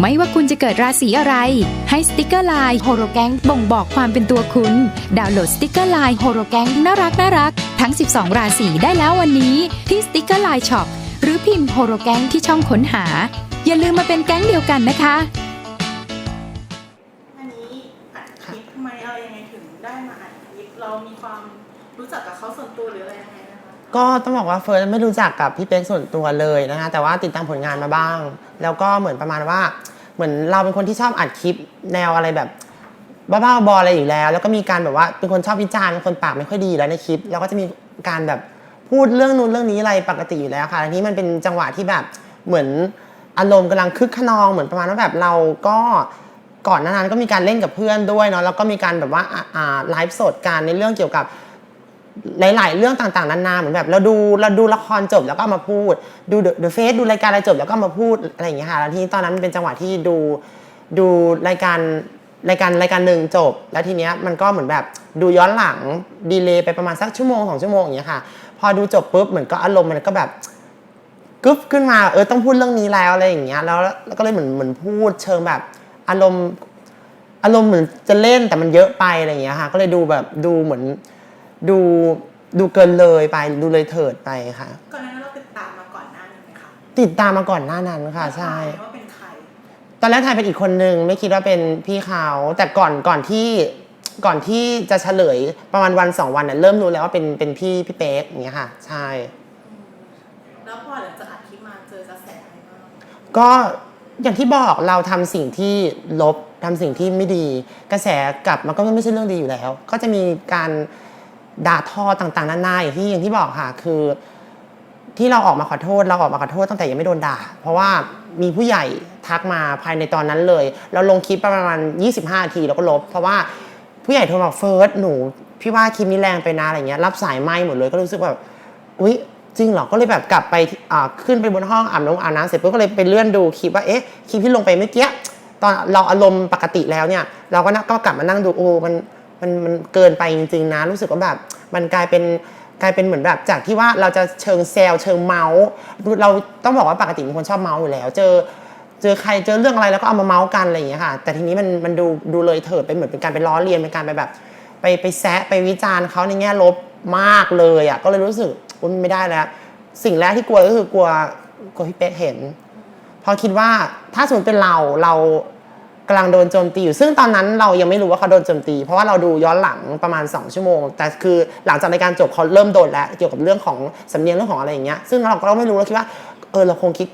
ไม่ว่าคุณจะเกิดราศีอะไร ให้สติกเกอร์ไลน์โฮโรแกงบ่งบอกความเป็นตัวคุณ ดาวน์โหลดสติกเกอร์ไลน์โฮโรแกงน่ารักน่ารักทั้ง 12 ราศีได้แล้ววันนี้ ที่สติกเกอร์ไลน์ช็อปหรือพิมพ์โฮโรแกงที่ช่องค้นหา อย่าลืมมาเป็นแก๊งเดียวกันนะคะ อันนี้อัดคลิปทำไมอะไรยังไงถึงได้มาอัดคลิปเรามีความรู้จักกับเขาส่วนตัวหรืออะไร ก็ต้องบอกว่าเฟิร์นไม่รู้จักกับพี่เป๊กส่วนตัวเลยนะคะแต่ว่าติดตามผลงานมาบ้าง แล้วก็เหมือนประมาณว่า เหมือนเราเป็นคนที่ชอบอัดคลิปแนวอะไรแบบบ้าๆบอๆอะไรอยู่แล้ว แล้วก็มีการแบบว่าเป็นคนชอบวิจารณ์เป็นคนปากไม่ค่อยดีอยู่แล้วในคลิปแล้วก็จะมีการแบบพูดเรื่องนู้นเรื่องนี้อะไรปกติอยู่แล้วค่ะอันนี้มันเป็นจังหวะที่แบบเหมือนอารมณ์กำลังคึกขนองเหมือนประมาณว่าแบบเราก็ก่อนหน้านั้นก็มีการเล่นกับเพื่อนด้วยเนาะแล้วก็มีการแบบว่าอ่าอ่าไลฟ์สดการในเรื่องเกี่ยวกับ หลาย ๆ เรื่องต่างๆนานาเหมือนแบบเราดูเราดูละครจบแล้วก็มาพูด ดูเดอะเฟซดูรายการอะไรจบแล้วก็มาพูดอะไรอย่างเงี้ยค่ะแล้วทีนี้ตอนนั้นมันเป็นจังหวะที่ดูดูรายการรายการรายการหนึ่งจบ แล้วทีเนี้ยมันก็เหมือนแบบดูย้อนหลังดีเลย์ไปประมาณสักชั่วโมงสองชั่วโมงอย่างเงี้ยค่ะ พอดูจบปุ๊บเหมือนก็อารมณ์มันก็แบบกึ๊บขึ้นมาเออต้องพูดเรื่องนี้แล้วอะไรอย่างเงี้ยแล้วแล้วก็เลยเหมือนเหมือนพูดเชิงแบบอารมณ์อารมณ์เหมือนจะเล่นแต่มันเยอะไปอะไรอย่างเงี้ยค่ะ ก็เลยดูแบบดูเหมือน ดูดูเกินเลยไปดูเลยเถิดไปค่ะ ก่อนหน้านั้นเราติดตามมาก่อนหน้านี้ไหมคะติดตามมาก่อนหน้านั้นค่ะใช่ ว่าเป็นใครตอนแรกทายเป็นอีกคนนึงไม่คิดว่าเป็นพี่เขาแต่ก่อนก่อนที่ก่อนที่จะเฉลยประมาณวันสองวันเนี่ยเริ่มรู้แล้วว่าเป็นเป็นพี่พี่เป๊กอย่างเงี้ยค่ะ ใช่แล้วพอหลังจากอัดคลิปมาเจอกระแสอะไรบ้างก็อย่างที่บอกเราทำสิ่งที่ลบทำสิ่งที่ไม่ดี กระแสกลับมันก็ไม่ใช่เรื่องดีอยู่แล้ว ก็จะมีการ ด่าทอต่างๆนานาอย่างที่อย่างที่บอกค่ะ คือ ที่เราออกมาขอโทษ เราออกมาขอโทษตั้งแต่ยังไม่โดนด่า เพราะว่ามีผู้ใหญ่ทักมาภายในตอนนั้นเลย เราลงคลิปประมาณ 25นาทีแล้วก็ลบ เพราะว่าผู้ใหญ่โทรมาเฟิร์สหนูพี่ว่าคลิปนี้แรงไปนะอะไรเงี้ยรับสายไม่หมดเลยก็รู้สึกแบบอุ๊ยจริงเหรอ ก็เลยแบบกลับไปอ่าขึ้นไปบนห้องอาบน้ำอาบน้ำเสร็จปุ๊บก็เลยไปเลื่อนดูคลิปว่าเอ๊ะคลิปที่ลงไปเมื่อกี้ตอนเราอารมณ์ปกติแล้วเนี่ย เราก็น่าก็กลับมานั่งดูโอ้มัน มันมันเกินไปจริงๆนะ รู้สึกว่าแบบมันกลายเป็นกลายเป็นเหมือนแบบจากที่ว่าเราจะเชิงแซวเชิงเมาส์เราต้องบอกว่าปกติเป็นคนชอบเมาส์อยู่แล้ว เจอเจอใครเจอเรื่องอะไรแล้วก็เอามาเมาส์กันอะไรอย่างเงี้ยค่ะ แต่ทีนี้มันมันดูดูเลยเถิดไปเหมือนเป็นการไปล้อเลียนเป็นการไปแบบ ไปไปแซะไปวิจารณ์เขาในแง่ลบมากเลยอะก็เลยรู้สึกว่ามันไม่ได้แล้ว สิ่งแรกที่กลัวก็คือกลัวกลัวพี่เป๊กเห็น พอคิดว่าถ้าสมมติเป็นเราเรา กำลังโดนโจมตีอยู่ซึ่งตอนนั้นเรายังไม่รู้ว่าเขาโดนโจมตี เพราะว่าเราดูย้อนหลังประมาณ 2 ชั่วโมง แต่คือหลังจากรายการจบเขาเริ่มโดนแล้วเกี่ยวกับเรื่องของสำเนียงเรื่องของอะไรอย่างเงี้ยซึ่งเราก็ไม่รู้เราคิดว่าเออเราคงคิด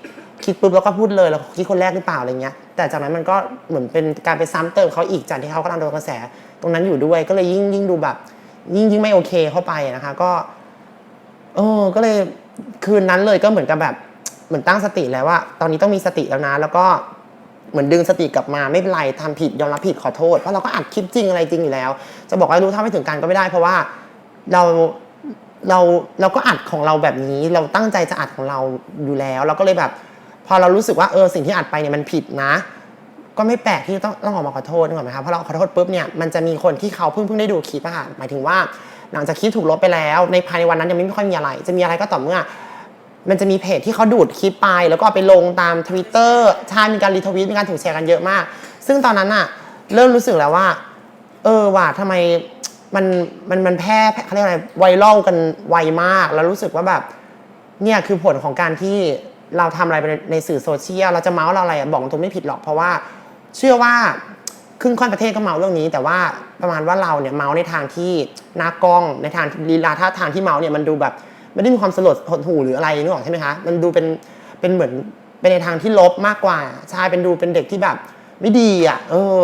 คิดปุ๊บแล้วก็พูดเลยเราคิดคนแรกหรือเปล่าอะไรเงี้ยแต่จากนั้นมันก็เหมือนเป็นการไปซ้ำเติมเขาอีกจากที่เขากำลังโดนกระแส ตรงนั้นอยู่ด้วยก็เลยยิ่งยิ่งดูแบบ ยิ่งยิ่งไม่โอเคเข้าไปนะคะ ก็เออก็เลยคืนนั้นเลยก็เหมือนกับแบบเหมือนตั้งสติแล้วว่า ตอนนี้ต้องมีสติแล้วนะ แล้วก็ เหมือนดึงสติกลับมาไม่เป็นไรทำผิดยอมรับผิดขอโทษเพราะเราก็อัดคลิปจริงอะไรจริงอยู่แล้ว จะบอกว่ารู้เท่าไม่ถึงการก็ไม่ได้ เพราะว่าเราเราเราก็อัดของเราแบบนี้ เราตั้งใจจะอัดของเราอยู่แล้ว เราก็เลยแบบ พอเรารู้สึกว่าเออสิ่งที่อัดไปเนี่ยมันผิดนะ ก็ไม่แปลกที่ต้องต้องออกมาขอโทษนึกออกไหมครับเพราะเราขอโทษปุ๊บเนี่ยมันจะมีคนที่เขาเพิ่งเพิ่งได้ดูคลิปอะหมายถึงว่าหลังจากคลิปถูกลบไปแล้ว ในภายในวันนั้นยังไม่ค่อยมีอะไร จะมีอะไรก็ต่อเมื่อ มันจะมีเพจที่เขาดูดคลิปไป แล้วก็เอาไปลงตาม Twitter ใช่มีการรีทวีตมีการถูกแชร์กันเยอะมาก ซึ่งตอนนั้นอะเริ่มรู้สึกแล้วว่า เออว่ะทำไมมันมันมันแพร่เขาเรียกอะไรไวรัลกันไวมาก แล้วรู้สึกว่าแบบเนี่ยคือผลของการที่เราทำอะไรไปในสื่อโซเชียลเราจะเมาส์เราอะไรบอกตรงไม่ผิดหรอกเพราะว่า เชื่อว่าครึ่งค่อนประเทศก็เมาส์เรื่องนี้ แต่ว่าประมาณว่าเราเนี่ยเมาส์ในทางที่หน้ากล้องในทางลีลาท่าทางที่เมาส์เนี่ยมันดูแบบ ไม่ได้มีความสลดหดหู่หรืออะไรนึกออกใช่ไหมคะมันดูเป็นเป็นเหมือนเป็นในทางที่ลบมากกว่าใช่เป็นดูเป็นเด็กที่แบบ ไม่ดีอะ เออ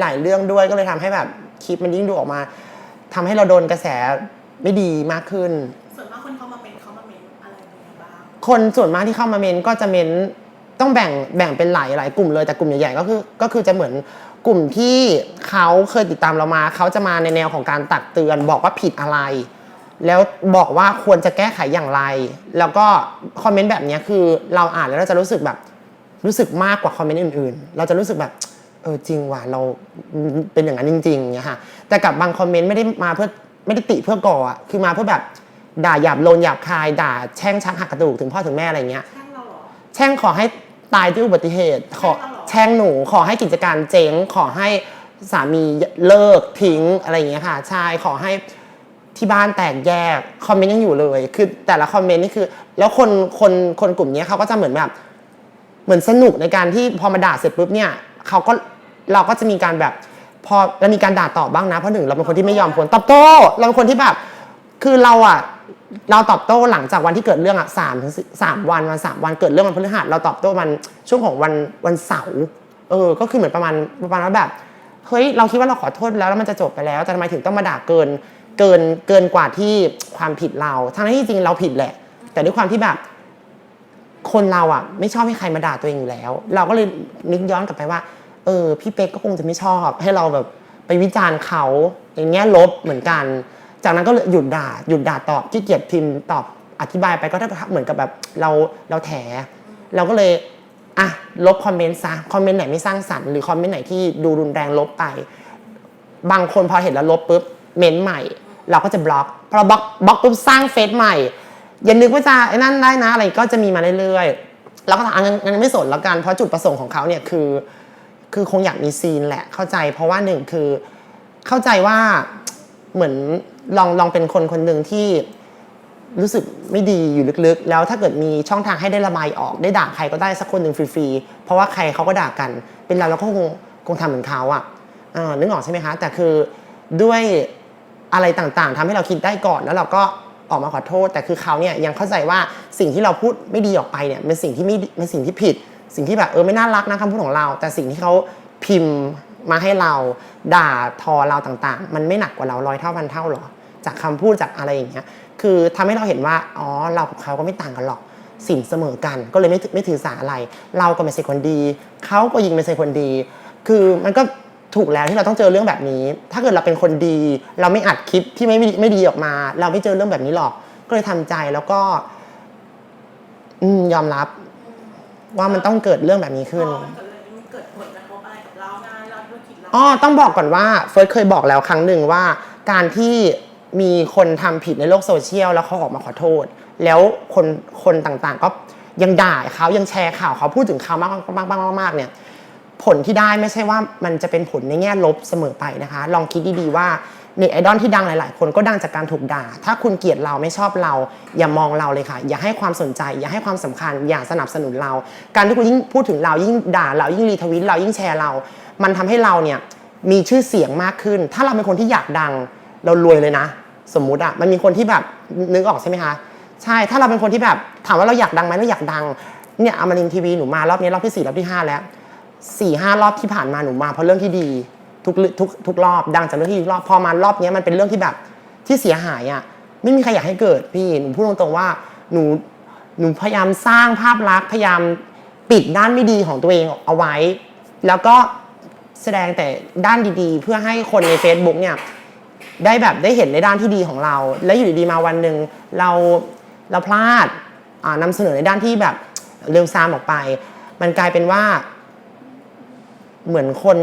หลายๆเรื่องด้วยก็เลยทำให้แบบคลิปมันยิ่งดูออกมาทำให้เราโดนกระแสไม่ดีมากขึ้น ส่วนมากคนเขามาเป็นเขามาเมนอะไรยังไงบ้างคนส่วนมากที่เข้ามาเมนก็จะเมนต้องแบ่งแบ่งเป็นหลายหลายกลุ่มเลยแต่กลุ่มใหญ่ๆก็คือก็คือจะเหมือนกลุ่มที่เขาเคยติดตามเรามา เขาจะมาในแนวของการตักเตือนบอกว่าผิดอะไร แล้วบอกว่าควรจะแก้ไขอย่างไร แล้วก็คอมเมนต์แบบเนี้ยคือเราอ่านแล้วเราจะรู้สึกแบบรู้สึกมากกว่าคอมเมนต์อื่นๆ เราจะรู้สึกแบบเออจริงว่ะเราเป็นอย่างนั้นจริงๆเนี่ยค่ะแต่กับบางคอมเมนต์ไม่ได้มาเพื่อไม่ได้ติเพื่อก่ออะคือมาเพื่อแบบด่าหยาบโลนหยาบคาย ด่าแช่งชักหักกระดูกถึงพ่อถึงแม่อะไรเงี้ยแช่งเราเหรอแช่งขอให้ตายด้วยอุบัติเหตุขอแช่งเราเหรอแช่งหนูขอให้กิจการเจ๊งขอให้สามีเลิกทิ้งอะไรอย่างเงี้ยค่ะใช่ขอให้ ที่บ้านแตกแยกคอมเมนต์ยังอยู่เลย คือแต่ละคอมเมนต์นี่คือ แล้วคนคนคนกลุ่มนี้เขาก็จะเหมือนแบบเหมือนสนุกในการที่พอมาด่าเสร็จปุ๊บเนี่ยเขาก็เราก็จะมีการแบบพอเรามีการด่าตอบบ้างนะเพราะหนึ่งเราเป็นคนที่ไม่ยอมคนตอบโต้เราเป็นคนที่แบบคือเราอะเราตอบโต้หลังจากวันที่เกิดเรื่องอะสามถึงสามวันวันสามวันเกิดเรื่องวันพฤหัสเราตอบโต้มันช่วงของวันวันเสาร์เออ ก็คือเหมือนประมาณประมาณว่าแบบเฮ้ยเราคิดว่าเราขอโทษแล้วแล้วมันจะจบไปแล้วแต่ทำไมถึงต้องมาด่าเกิน เกินเกินกว่าที่ความผิดเราทั้งที่จริงเราผิดแหละ แต่ด้วยความที่แบบ คนเราอะ ไม่ชอบให้ใครมาด่าตัวเองอยู่แล้ว เราก็เลยนึกย้อนกลับไปว่า เออ พี่เป๊กก็คงจะไม่ชอบ ให้เราแบบไปวิจารณ์เขาอย่างเงี้ยลบเหมือนกัน จากนั้นก็เลยหยุดด่าหยุดด่าตอบขี้เกียจพิมพ์ตอบอธิบายไปก็ถ้าเหมือนกับแบบเราเราแถเราก็เลยอะลบคอมเมนต์ซะคอมเมนต์ไหนไม่สร้างสรรค์หรือคอมเมนต์ไหนที่ดูรุนแรงลบไป บางคนพอเห็นแล้วลบปุ๊บเม้นต์ใหม่ เราก็จะบล็อกพอบล็อกบล็อกปุ๊บสร้างเฟซใหม่ อย่านึกว่าจะไอ้นั่นได้นะอะไรก็จะมีมาเรื่อยๆ แล้วก็ถามงั้นงั้นไม่สนแล้วกัน เพราะจุดประสงค์ของเขาเนี่ยคือ คือคงอยากมีซีนแหละเข้าใจ เพราะว่าหนึ่งคือเข้าใจว่าเหมือนลองลองเป็นคนคนหนึ่งที่รู้สึกไม่ดีอยู่ลึกๆ แล้วถ้าเกิดมีช่องทางให้ได้ระบายออก ได้ด่าใครก็ได้สักคนหนึ่งฟรีๆ เพราะว่าใครเขาก็ด่ากัน เป็นเราเราก็คงคงทำเหมือนเขาอะเออนึกออกใช่ไหมคะ แต่คือด้วย อะไรต่างๆทำให้เราคิดได้ก่อนแล้วเราก็ออกมาขอโทษ แต่คือเขาเนี่ยยังเข้าใจว่าสิ่งที่เราพูดไม่ดีออกไปเนี่ยเป็นสิ่งที่ไม่เป็นสิ่งที่ผิด สิ่งที่แบบเออไม่น่ารักนะคำพูดของเรา แต่สิ่งที่เขาพิมพ์มาให้เราด่าทอเราต่างๆ มันไม่หนักกว่าเราร้อยเท่าพันเท่าหรอ จากคำพูดจากอะไรอย่างเงี้ยคือทำให้เราเห็นว่าอ๋อเรากับเขาก็ไม่ต่างกันหรอกสิ่งเสมอกัน ก็เลยไม่ถือไม่ถือสาอะไร เราก็ไม่ใช่คนดี เขาก็ยิงไม่ใช่คนดี คือมันก็ ถูกแล้วที่เราต้องเจอเรื่องแบบนี้ ถ้าเกิดเราเป็นคนดี เราไม่อัดคลิปที่ไม่ไม่ไม่ดีออกมา เราไม่เจอเรื่องแบบนี้หรอก ก็เลยทำใจแล้วก็อืมยอมรับ ว่ามันต้องเกิดเรื่องแบบนี้พขึ้นอมันเกิดเรื่องนี้มันเกิดผลกระทบอะไรกับเรางานเราธุรกิจเราอ๋อต้องบอกก่อนว่าเฟิร์สเคยบอกแล้วครั้งหนึ่งว่า การที่มีคนทำผิดในโลกโซเชียลแล้วเขาออกมาขอโทษ แล้วคนคนต่างๆ ก็ยังด่าเขายังแชร์ข่าวเขาพูดถึงเขามากมากมากมากๆเนี่ย ผลที่ได้ไม่ใช่ว่ามันจะเป็นผลในแง่ลบเสมอไปนะคะ ลองคิดดีๆว่าเน็ตไอดอลที่ดังหลาย ๆ คนก็ดังจากการถูกด่า ถ้าคุณเกลียดเราไม่ชอบเรา อย่ามองเราเลยค่ะ อย่าให้ความสนใจ อย่าให้ความสำคัญ อย่าสนับสนุนเรา การที่คุณยิ่งพูดถึงเรายิ่งด่าเรายิ่งรีทวิตเรายิ่งแชร์เรา มันทำให้เราเนี่ยมีชื่อเสียงมากขึ้น ถ้าเราเป็นคนที่อยากดังเรารวยเลยนะ สมมุติอะมันมีคนที่แบบนึกออกใช่ไหมคะใช่ถ้าเราเป็นคนที่แบบถามว่าเราอยากดังไหมเราอยากดังเนี่ยอมรินทีวีหนูมารอบนี้รอบที่สี่รอบที่ห้าแล้ว สี่ห้ารอบที่ผ่านมาหนูมาเพราะเรื่องที่ดีทุกทุกทุกรอบดังจากเรื่องที่ทุกรอบพอมารอบนี้มันเป็นเรื่องที่แบบที่เสียหายอะไม่มีใครอยากให้เกิดพี่หนูพูดตรงๆว่าหนูหนูพยายามสร้างภาพลักษณ์พยายามปิดด้านไม่ดีของตัวเองเอาไว้ แล้วก็แสดงแต่ด้านดีๆ เพื่อให้คนใน Facebook เนี่ยได้แบบได้เห็นในด้านที่ดีของเรา แล้วอยู่ดีๆมาวันหนึ่งเราเราพลาดอ่านำเสนอในด้านที่แบบเร็วซามออกไป มันกลายเป็นว่า เหมือนคน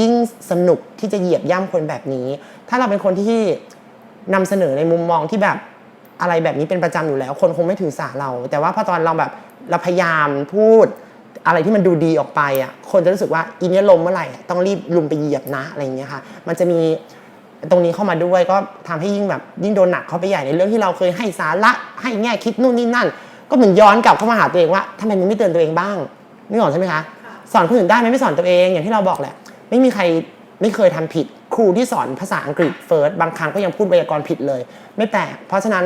ยิ่งสนุกที่จะเหยียบย่ำคนแบบนี้ ถ้าเราเป็นคนที่นำเสนอในมุมมองที่แบบอะไรแบบนี้เป็นประจำอยู่แล้ว คนคงไม่ถือสาเรา แต่ว่าพอตอนเราแบบเราพยายามพูดอะไรที่มันดูดีออกไปอะคนจะรู้สึกว่าอีเนี้ยลมเมื่อไหร่ต้องรีบลุมไปเหยียบนะอะไรอย่างเงี้ยค่ะ มันจะมีตรงนี้เข้ามาด้วยก็ทำให้ยิ่งแบบยิ่งโดนหนักเข้าไปใหญ่ในเรื่องที่เราเคยให้สาระให้แง่คิดนู่นนี่นั่น ก็เหมือนย้อนกลับเข้ามาหาตัวเองว่าทำไมมึงไม่เตือนตัวเองบ้างนึกออกใช่ไหมคะ สอนคนอื่นได้ไหมไม่สอนตัวเองอย่างที่เราบอกแหละ ไม่มีใครไม่เคยทำผิด ครูที่สอนภาษาอังกฤษเฟิร์สบางครั้งก็ยังพูดไวยากรณ์ผิดเลย ไม่แปลกเพราะฉะนั้น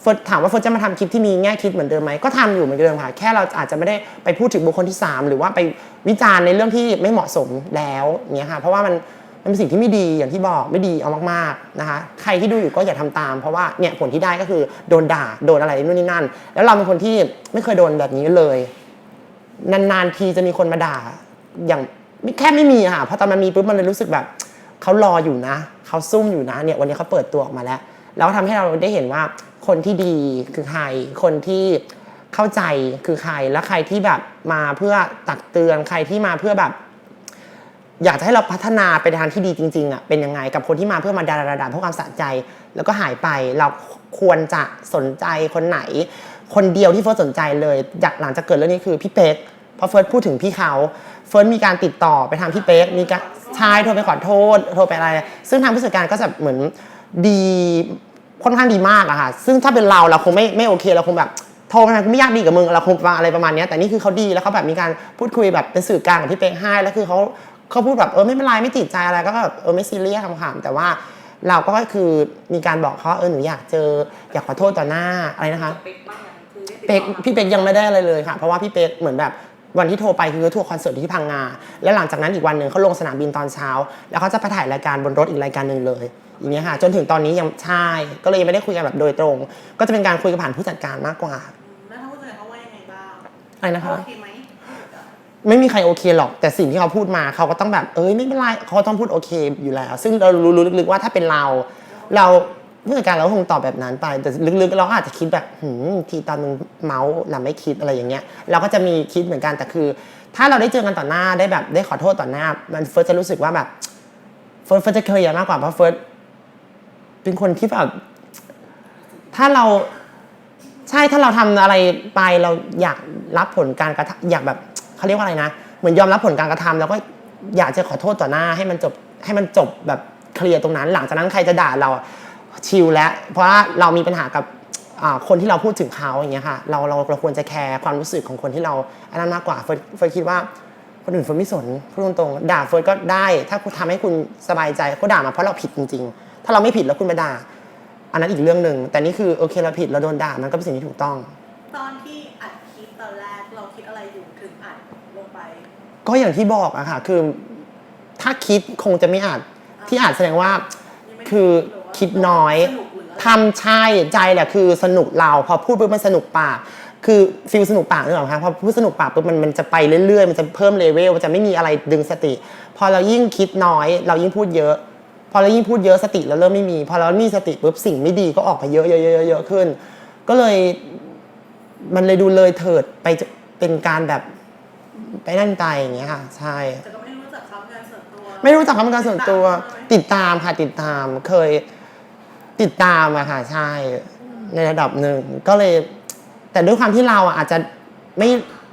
เฟิร์สถามว่าเฟิร์สจะมาทำคลิปที่มีแง่คิดเหมือนเดิมไหมก็ทำอยู่เหมือนเดิมค่ะ แค่เราอาจจะไม่ได้ไปพูดถึงบุคคลที่สามหรือว่าไปวิจารณ์ในเรื่องที่ไม่เหมาะสมแล้วเงี้ยค่ะเพราะว่ามันมันเป็นสิ่งที่ไม่ดีอย่างที่บอกไม่ดีเอามากๆนะคะใครที่ดูอยู่ก็อย่าทำตาม เพราะว่าเนี่ยผลที่ได้ก็คือโดนด่าโดนอะไรนู่นนี่นั่น แล้วเราเป็นคนที่ไม่เคยโดนแบบนี้เลย นานๆทีจะมีคนมาด่า อย่างไม่แค่ไม่มีค่ะพอตอนมันมีปุ๊บมันเลยรู้สึกแบบเขารออยู่นะเขาซุ่มอยู่นะเนี่ยวันนี้เขาเปิดตัวออกมาแล้ว แล้วทำให้เราได้เห็นว่าคนที่ดีคือใคร คนที่เข้าใจคือใครและใครที่แบบมาเพื่อตักเตือนใครที่มาเพื่อแบบ อยากจะให้เราพัฒนาไปในทางที่ดีจริงๆอะเป็นยังไงกับคนที่มาเพื่อมาดาราดาเพื่อความสะใจ แล้วก็หายไปเราควรจะสนใจคนไหน คนเดียวที่เฟิร์สสนใจเลยจากหลังจากเกิดเรื่องนี้คือพี่เป๊กเพราะเฟิร์สพูดถึงพี่เขาเฟิร์สมีการติดต่อไปทางพี่เป๊กมีการชายโทรไปขอโทษโทรไปอะไร ซึ่งทางผู้จัดการก็จะเหมือนดีค่อนข้างดีมากอะค่ะ ซึ่งถ้าเป็นเราเราคงไม่ไม่โอเคเราคงแบบโทรมาไม่อยากดีกับมึงเราคงอะไรประมาณนี้แต่นี่คือเขาดีแล้วเขาแบบมีการพูดคุยแบบเป็นสื่อกลางกับพี่เป๊กให้แล้วคือเขาเขาพูดแบบเออไม่เป็นไรไม่ติดใจอะไรก็แบบเออไม่ซีเรียสคำๆแต่ว่าเราก็คือมีการบอกเขาเออหนูอยากเจออยากขอโทษต่อหน้าอะไรนะคะ เป๊กบ้างยังคือได้ติดเป๊กต่อพี่เป๊กยังไม่ได้อะไรเลยค่ะ เพราะว่าพี่เป๊กเหมือนแบบวันที่โทรไปคือเขาทัวร์คอนเสิร์ตที่พังงา แล้วหลังจากนั้นอีกวันหนึ่งเขาลงสนามบินตอนเช้า แล้วเขาจะไปถ่ายรายการบนรถอีกรายการหนึ่งเลยอย่างเงี้ยค่ะจนถึงตอนนี้ยังใช่ก็เลยยังไม่ได้คุยกันแบบโดยตรง ก็จะเป็นการคุยกันผ่านผู้จัดการมากกว่าแล้วถ้าผู้จัดการเขาว่ายังไงบ้างอะไรนะคะโอเคไหมไม่มีใครโอเคหรอก แต่สิ่งที่เขาพูดมาเขาก็ต้องแบบเอ้ยไม่เป็นไรเขาต้องพูดโอเคอยู่แล้ว ซึ่งเรารู้รู้ลึกๆว่าถ้าเป็นเรา เรา ผู้จัดการเราคงตอบแบบนั้นไป แต่ลึกๆ เราอาจจะคิดแบบหืมทีตอนมึงเมาส์เราไม่คิดอะไรอย่างเงี้ย เราก็จะมีคิดเหมือนกันแต่คือ ถ้าเราได้เจอกันต่อหน้าได้แบบได้ขอโทษต่อหน้า มันเฟิร์สจะรู้สึกว่าแบบเฟิร์สเฟิร์สจะเคลียร์มากกว่าเพราะเฟิร์สเป็นคนที่แบบถ้าเราใช่ถ้าเราทำอะไรไปเราอยากรับผลการกระทำอยากแบบเขาเรียกว่าอะไรนะเหมือนยอมรับผลการกระทำแล้วก็อยากจะขอโทษต่อหน้าให้มันจบให้มันจบแบบเคลียร์ตรงนั้น หลังจากนั้นใครจะด่าเรา ชิลแล้วเพราะว่าเรามีปัญหากับอ่าคนที่เราพูดถึงเขาอย่างเงี้ยค่ะเราเราเราควรจะแคร์ความรู้สึกของคนที่เราอันนั้นมากกว่าเฟิร์สเฟิร์สคิดว่าคนอื่นเฟิร์สไม่สนพูดตรงๆด่าเฟิร์สก็ได้ ถ้าคุณทำให้คุณสบายใจก็ด่ามาเพราะเราผิดจริง ๆ ถ้าเราไม่ผิดแล้วคุณมาด่า อันนั้นอีกเรื่องหนึ่งแต่นี่คือโอเคเราผิดเราโดนด่ามันก็เป็นสิ่งที่ถูกต้อง ตอนที่อัดคลิปตอนแรกเราคิดอะไรอยู่ถึงอัดลงไป ก็อย่างที่บอกอะค่ะคือ ถ้าคิดคงจะไม่อาจที่อาจแสดงว่ายังไม่คือหรืว่า คิดน้อยสนุกหรืออะไรทำใช่ใจแหละคือสนุกเราพอพูดปุ๊บมันสนุกปาก คือฟิลสนุกปากนึกออกไหมคะพอพูดสนุกปากปุ๊บมันมันจะไปเรื่อยๆ มันจะเพิ่มเลเวลมันจะไม่มีอะไรดึงสติ พอเรายิ่งคิดน้อย เรายิ่งพูดเยอะ พอเรายิ่งพูดเยอะสติเราเริ่มไม่มี พอเรามีสติปุ๊บสิ่งไม่ดีก็ออกมาเยอะๆๆๆๆขึ้น ก็เลยมันเลยดูเลยเถิดไปจะเป็นการแบบไปนั่นใจอย่างเงี้ยค่ะ ใช่แต่ก็ไม่รู้จักเขาเป็นการส่วนตัว ไม่รู้จักเขาเป็นการส่วนตัว ติติดดตามค่ะติดตามเคย ติดตามอะค่ะใช่ในระดับหนึ่งก็เลย แต่ด้วยความที่เราอะอาจจะไม่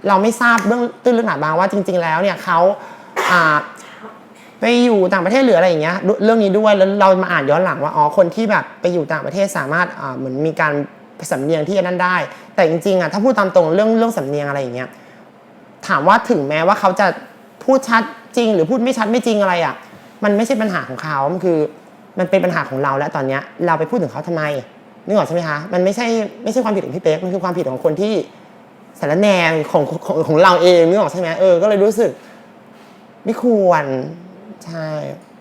เราไม่ทราบเบื้องตื้นลึกหนาบางว่าจริง ๆ แล้วเนี่ยเขาอ่าไปอยู่ต่างประเทศหรืออะไรอย่างเงี้ยเรื่องนี้ด้วยแล้วเรามาอ่านย้อนหลังว่าอ๋อคนที่แบบไปอยู่ต่างประเทศสามารถอ่าเหมือนมีการสำเนียงที่นั่นได้ แต่จริงๆอะถ้าพูดตามตรงเรื่องเรื่องสำเนียงอะไรอย่างเงี้ยถามว่าถึงแม้ว่าเขาจะพูดชัดจริง หรือพูดไม่ชัดไม่จริงอะไรอะมันไม่ใช่ปัญหาของเขามันคือ มันเป็นปัญหาของเราแล้วตอนเนี้ยเราไปพูดถึงเขาทำไมนึกออกใช่ไหมคะมันไม่ใช่ไม่ใช่ความผิดของพี่เป๊กมันคือความผิดของคนที่สารแหนของของของเราเองนึกออกใช่ไหมเออก็เลยรู้สึก ไม่ควรใช่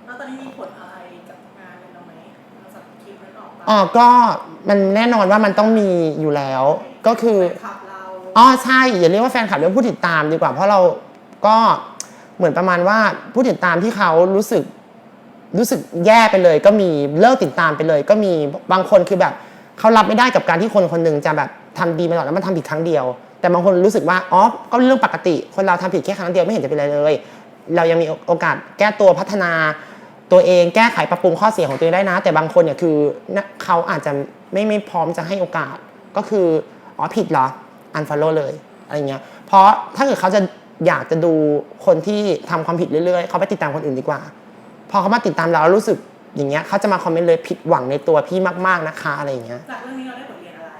แล้วตอนนี้มีผลอะไรกับงานเราไหมเราสับคลิปนั้นออกมาอ๋อก็มันแน่นอนว่ามันต้องมีอยู่แล้ว ก็คือแฟนคลับเราอ๋อใช่อย่าเรียกว่าแฟนคลับเรียกว่าผู้ติดตามดีกว่า เพราะเราก็เหมือนประมาณว่าผู้ติดตามที่เขารู้สึก รู้สึกแย่ไปเลย ก็มีเลิกติดตามไปเลย ก็มีบางคนคือแบบเขารับไม่ได้กับการที่คนคนหนึ่งจะแบบทำดีมาตลอดแล้วมันทำผิดครั้งเดียว แต่บางคนรู้สึกว่าอ๋อก็เรื่องปกติ คนเราทำผิดแค่ครั้งเดียวไม่เห็นจะเป็นอะไรเลย เรายังมีโอกาสแก้ตัวพัฒนาตัวเองแก้ไขปรับปรุงข้อเสียของตัวเองได้นะ แต่บางคนเนี่ยคือเขาอาจจะไม่ไม่พร้อมจะให้โอกาสก็คืออ๋อผิดเหรอ unfollow เลยอะไรเงี้ยเพราะถ้าเกิดเขาจะอยากจะดูคนที่ทำความผิดเรื่อยๆ เขาไปติดตามคนอื่นดีกว่า พอเขามาติดตามเราแล้วรู้สึกอย่างเงี้ยเขาจะมาคอมเมนต์เลยผิดหวังในตัวพี่มาก ๆนะคะอะไรอย่างเงี้ย จากเรื่องนี้เราได้บทเรียนอะไร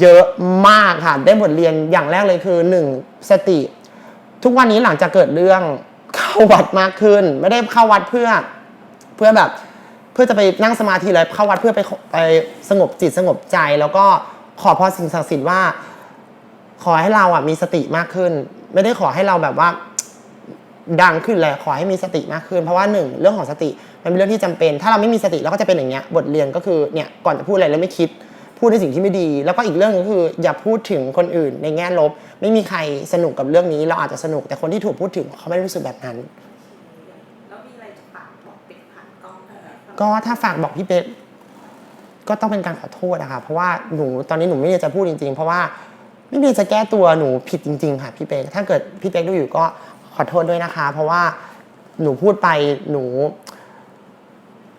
เยอะมากค่ะได้บทเรียนอย่างแรกเลยคือหนึ่งสติ ทุกวันนี้หลังจากเกิดเรื่องเข้าวัดมากขึ้น ไม่ได้เข้าวัดเพื่อเพื่อแบบเพื่อจะไปนั่งสมาธิเลยเข้าวัดเพื่อไปไปสงบจิตสงบใจ แล้วก็ขอพรสิ่งศักดิ์สิทธิ์ว่า ขอให้เราอะมีสติมากขึ้น ไม่ได้ขอให้เราแบบว่า ดังขึ้นเลยขอให้มีสติมากขึ้น เพราะว่าหนึ่งเรื่องของสติมันเป็นเรื่องที่จำเป็น ถ้าเราไม่มีสติเราก็จะเป็นอย่างเงี้ยบทเรียนก็คือเนี่ยก่อนจะพูดอะไรแล้วไม่คิด พูดในสิ่งที่ไม่ดี แล้วก็อีกเรื่องหนึงก็คือ อย่าพูดถึงคนอื่นในแง่ลบ ไม่มีใครสนุกกับเรื่องนี้ เราอาจจะสนุกแต่คนที่ถูกพูดถึงเขาไม่ได้รู้สึกแบบนั้นแล้วมีอะไรจะฝากบอกเป็กผ่านกล้องได้ไหมก็ถ้าฝากบอกพี่เป๊กก็ต้องเป็นการขอโทษอะค่ะเพราะว่าหนูตอนนี้หนูไม่ได้จะพูดจริงๆ เพราะว่าไม่ได้จะแก้ตัวหนูผิดจริง ๆ ค่ะพี่เป๊กถ้าเกิดพี่เป๊กดูอยู่ก็ ขอโทษด้วยนะคะ เพราะว่าหนูพูดไปหนู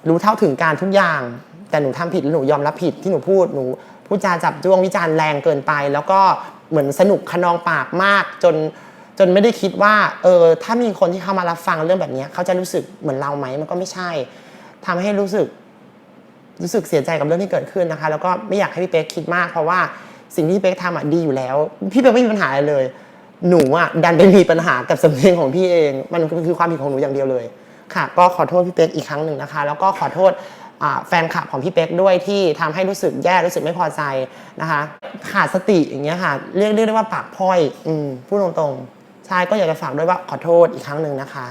รู้เท่าถึงการทุกอย่าง แต่หนูทำผิดแล้วหนูยอมรับผิดที่หนูพูดหนูพูดจาจับจ้วงวิจารณ์แรงเกินไป แล้วก็เหมือนสนุกขนองปากมากจนจนไม่ได้คิดว่าเออถ้ามีคนที่เข้ามารับฟังเรื่องแบบนี้เขาจะรู้สึกเหมือนเราไหมมันก็ไม่ใช่ทำให้รู้สึก รู้สึกเสียใจกับเรื่องที่เกิดขึ้นนะคะ แล้วก็ไม่อยากให้พี่เป๊กคิดมากเพราะว่าสิ่งที่พี่เป๊กทำอะดีอยู่แล้ว พี่เป๊กไม่มีปัญหาอะไรเลย หนูอะดันไปมีปัญหากับสำเนียงของพี่เอง มันคือความผิดของหนูอย่างเดียวเลย ค่ะ ก็ขอโทษพี่เป๊กอีกครั้งหนึ่งนะคะ แล้วก็ขอโทษอ่าแฟนคลับของพี่เป๊กด้วยที่ทำให้รู้สึกแย่รู้สึกไม่พอใจนะคะขาดสติอย่างเงี้ยค่ะเรียกเรียกได้ว่าปากพร่อยอืมพูดตรงๆใช่ก็อยากจะฝากด้วยว่าขอโทษอีกครั้งหนึ่งนะคะ